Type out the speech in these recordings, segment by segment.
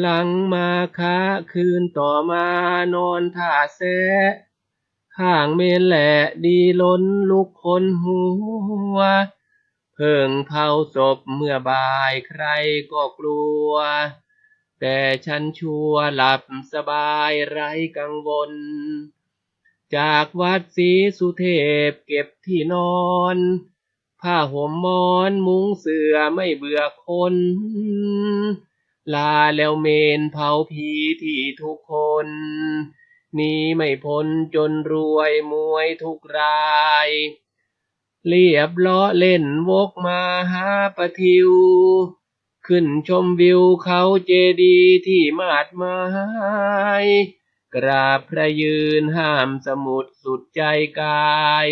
หลังมาค้าคืนต่อมานอนท่าแซะข้างเมนแหละดีล้นลุกคนหัว เพิ่งเผาศพเมื่อบ่ายใครก็กลัว แต่ฉันชัวร์หลับสบายไร้กังวล จากวัดศรีสุเทพเก็บที่นอน ผ้าห่มมอนมุ้งเสือไม่เบื่อคน ลาแล้วเมนเผาผีที่ทุกคน นี่ไม่พ้นจนรวยมวยทุกราย เรียบล้อเล่นวกมาหาปะทิว ขึ้นชมวิวเขาเจดีย์ที่มาดไม้กราบพระยืนห้ามสมุดสุดใจกาย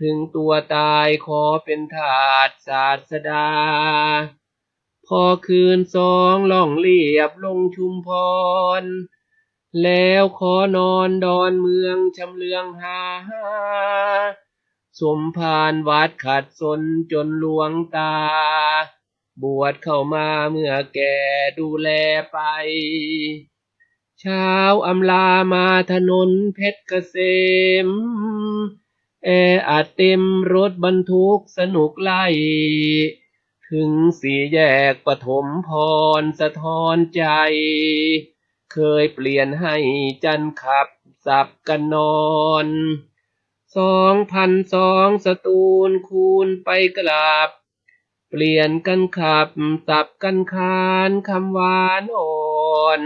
ถึงตัวตายขอเป็นทาสศาสดา พอคืนสองล่องเรียบลงชุมพร แล้วขอนอนดอนเมืองชำเลืองหาสมภารวัดขัดสนจนหลวงตา บวชเข้ามาเมื่อแก่ดูแลไป เช้าอำลามาถนนเพชรเกษม แออัดเต็มรถบรรทุกสนุกไล่ ถึงสี่แยกปฐมพรสะท้อนใจ เคยเปลี่ยนให้จันขับสับกันนอนสองพันสองสตูนคูณไปกลับ เปลี่ยนกันขับสับกันคานคำหวานอ่อน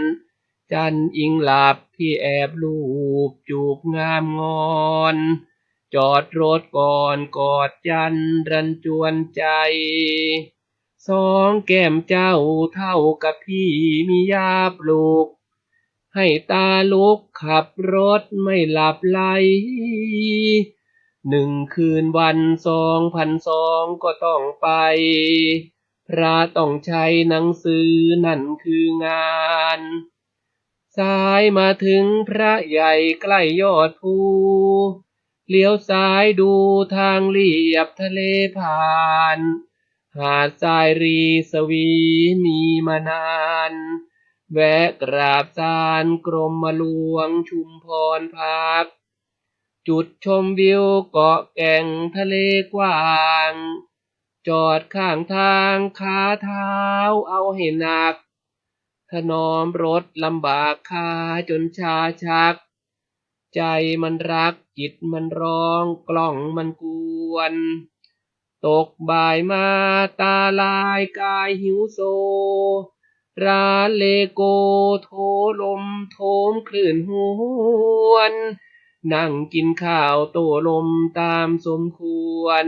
จันอิงหลับพี่แอบลูบจูบงามงอน จอดรถก่อนกอดจันรันจวนใจสองแก้มเจ้าเท่ากับพี่มียาปลูก ให้ตาลุกขับรถไม่หลับไหลหนึ่งคืนวันสองพันสองก็ต้องไป พระต้องใช้หนังสือนั่นคืองาน สายมาถึงพระใหญ่ใกล้ยอดภู เลี้ยวซ้ายดูทางเรียบทะเลผ่าน หาดทรายรีสวีมีมานาน แวะกราบสารกรมหลวงชุมพรพัก จุดชมวิวเกาะแก่งทะเลกว้าง จอดข้างทางขาเท้าเอาให้หนัก ถนอมรถลำบากขาจนชาชัก ใจมันรักจิตมันร้องกล้องมันกวน ตกบ่ายมาตาลายกายหิวโซ ร้านเลโกโทลมโทมคลื่นหวน นั่งกินข้าวโตลมตามสมควร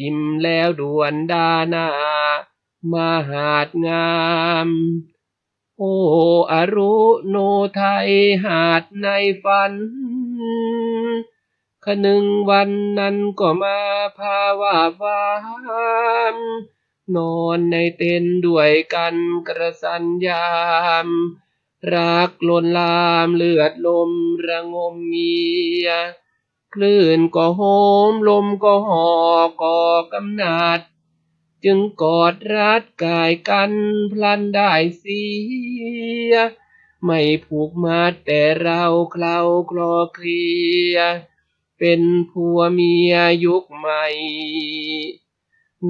อิ่มแล้วด่วนดานา มาหาดงาม โอ้อรุโนไทยหาดในฝันขนึงวันนั้นก็มาภาวาวามนอนในเต็นท์ด้วยกันกระสันยาม รักลนลามเลือดลมระงมเงีย คลื่นก็โหมลมก็หอก่อกำนัด จึงกอดรัดกายกันพลันได้เสีย ไม่ผูกมัดแต่เราเคล้าคลอเคลีย เป็นผัวเมียยุคใหม่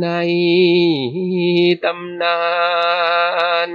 ในตำนาน